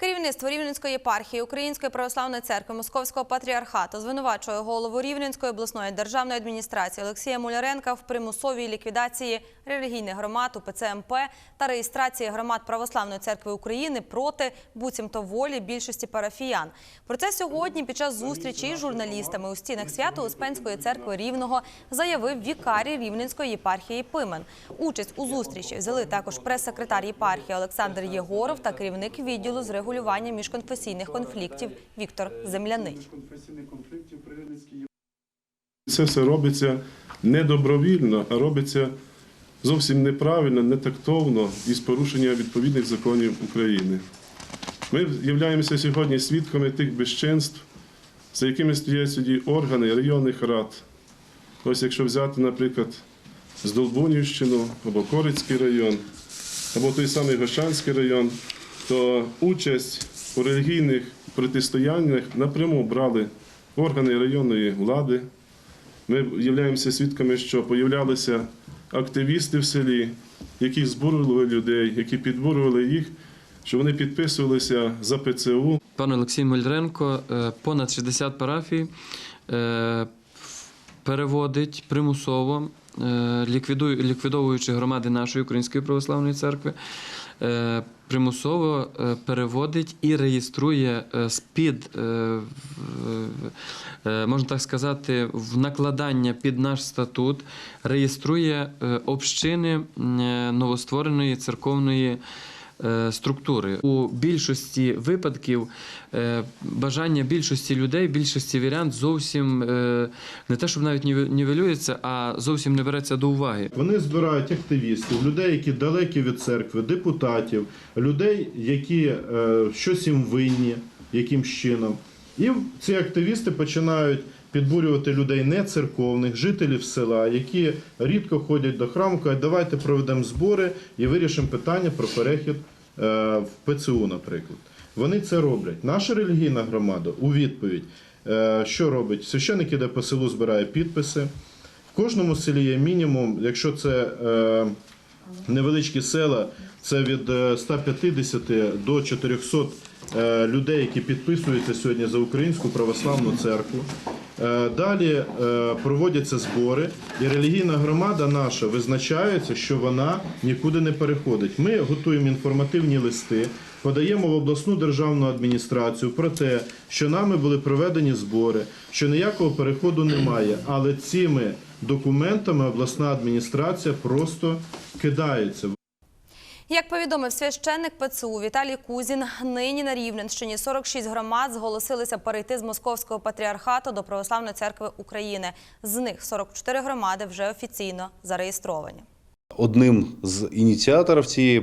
Керівництво Рівненської єпархії Української православної церкви Московського патріархату звинувачує голову Рівненської обласної державної адміністрації Олексія Муляренка в примусовій ліквідації релігійних громад УПЦ МП та реєстрації громад Православної церкви України проти буцімто волі більшості парафіян. Про це сьогодні під час зустрічі з журналістами у стінах Свято-Успенської церкви Рівного заявив вікарій Рівненської єпархії Пимен. Участь у зустрічі взяли також прес-секретар єпархії Олександр Єгоров та керівник відділу з регулювання міжконфесійних конфліктів Віктор Земляний. Це все робиться не добровільно, а робиться зовсім неправильно, нетактовно і з порушенням відповідних законів України. Ми являємося сьогодні свідками тих безчинств, за якими стоять сьогодні органи районних рад. Ось якщо взяти, наприклад, Здолбунівщину або Корицький район, або той самий Гощанський район, то участь у релігійних протистояннях напряму брали органи районної влади. Ми являємося свідками, що появлялися активісти в селі, які збурювали людей, які підбурювали їх, що вони підписувалися за ПЦУ, Пан Олексій Мельдренко е, понад 60 парафій е, переводить примусово, ліквідовуючи громади нашої Української православної церкви, е, примусово е, переводить і реєструє е, з-під, е, е, можна так сказати, в накладання під наш статут, реєструє е, общини е, новоствореної церковної е, структури. У більшості випадків е, бажання більшості людей, більшості вірян зовсім е, не те, щоб навіть нівелюється, а зовсім не береться до уваги. Вони збирають активістів, людей, які далекі від церкви, депутатів, людей, які е, щось їм винні, яким чином. І ці активісти починають підбурювати людей не церковних, жителів села, які рідко ходять до храму, кажуть, давайте проведемо збори і вирішимо питання про перехід е, в ПЦУ, наприклад. Вони це роблять. Наша релігійна громада у відповідь, е, що робить? Священник іде по селу, збирає підписи. В кожному селі є мінімум, якщо це е, невеличкі села, це від е, 150 до 400 е, людей, які підписуються сьогодні за Українську православну церкву. Е, Далі е, проводяться збори, і релігійна громада наша визначається, що вона нікуди не переходить. Ми готуємо інформативні листи, подаємо в обласну державну адміністрацію про те, що нами були проведені збори, що ніякого переходу немає. Але цими документами обласна адміністрація просто кидається. Як повідомив священник ПЦУ Віталій Кузін, нині на Рівненщині 46 громад зголосилися перейти з Московського патріархату до Православної церкви України. З них 44 громади вже офіційно зареєстровані. Одним з ініціаторів цієї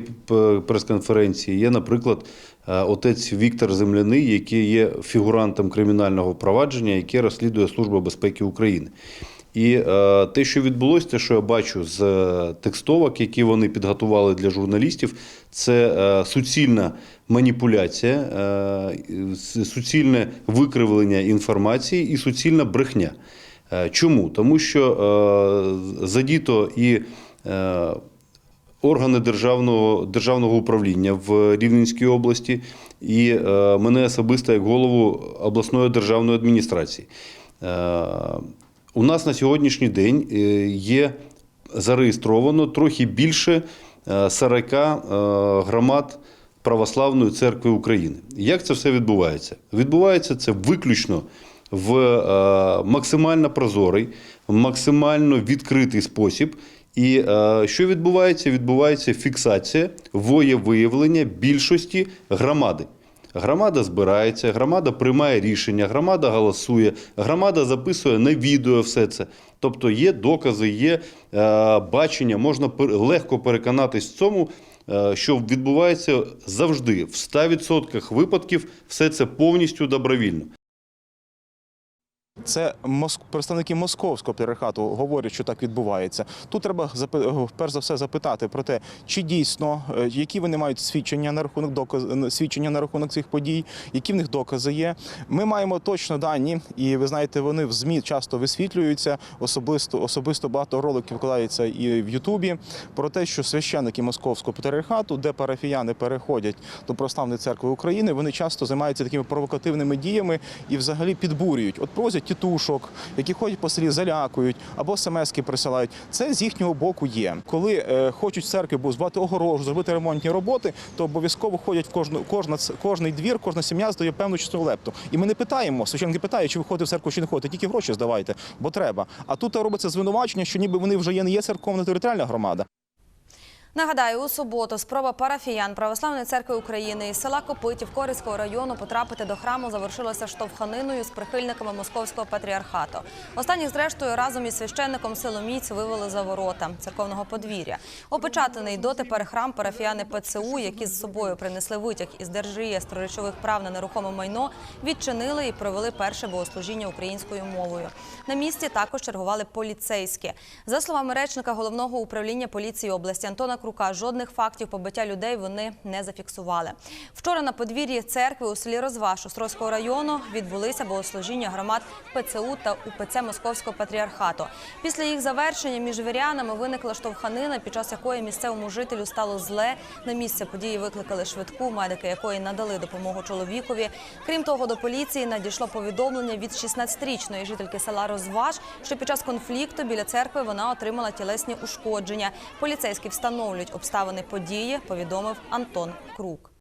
прес-конференції є, наприклад, е, отець Віктор Земляний, який є фігурантом кримінального провадження, яке розслідує Служба безпеки України. І е, те, що відбулося, те, що я бачу з е, текстовок, які вони підготували для журналістів, це е, суцільна маніпуляція, е, суцільне викривлення інформації і суцільна брехня. Е, Чому? Тому що е, задіто і е, органи державного, державного управління в Рівненській області і е, мене особисто як голову обласної державної адміністрації. Е, у нас на сьогоднішній день е, є зареєстровано трохи більше е, 40 е, громад Православної церкви України. Як це все відбувається? Відбувається це виключно в е, максимально прозорий, максимально відкритий спосіб. І е, що відбувається? Відбувається фіксація воєвиявлення більшості громади. Громада збирається, громада приймає рішення, громада голосує, громада записує на відео все це. Тобто є докази, є е, бачення, можна легко переконатись в цьому, е, що відбувається завжди в 100% випадків все це повністю добровільно. Це представники московського патріархату говорять, що так відбувається. Тут треба запи- перш за все запитати про те, чи дійсно е, які вони мають свідчення на рахунок доказ... свідчення на рахунок цих подій, які в них докази є. Ми маємо точно дані, і ви знаєте, вони в змі часто висвітлюються. Особисто особисто багато роликів вкладається і в Ютубі про те, що священники московського патріархату, де парафіяни переходять до православної церкви України, вони часто займаються такими провокативними діями і взагалі підбурюють. От просять тітушок, які ходять по селі, залякують або смски присилають. Це з їхнього боку є. Коли е, хочуть в церкві збувати огорожу, зробити ремонтні роботи, то обов'язково ходять в кожну кожна кожний двір, кожна сім'я здає певну частину лепту. І ми не питаємо, священники питають, чи ви ходите в церкву, чи не ходите, тільки гроші здавайте, бо треба. А тут робиться звинувачення, що ніби вони вже є не є церковна територіальна громада. Нагадаю, у суботу спроба парафіян Православної церкви України із села Копитів Корицького району потрапити до храму завершилася штовханиною з прихильниками московського патріархату. Останніх, зрештою, разом із священником Силоміць вивели за ворота церковного подвір'я. Опечатаний дотепер храм парафіяни ПЦУ, які з собою принесли витяг із держреєстру речових прав на нерухоме майно, відчинили і провели перше богослужіння українською мовою. На місці також чергували поліцейські. За словами речника головного управління поліції області Антона Крука, жодних фактів побиття людей вони не зафіксували. Вчора на подвір'ї церкви у селі Розваж Острозького району відбулися богослужіння громад ПЦУ та УПЦ Московського патріархату. Після їх завершення між вірянами виникла штовханина, під час якої місцевому жителю стало зле. На місце події викликали швидку, медики якої надали допомогу чоловікові. Крім того, до поліції надійшло повідомлення від 16-річної жительки села Розваж, що під час конфлікту біля церкви вона отримала тілесні ушкодження. Поліцейські встановлюють обставини події, повідомив Антон Крук.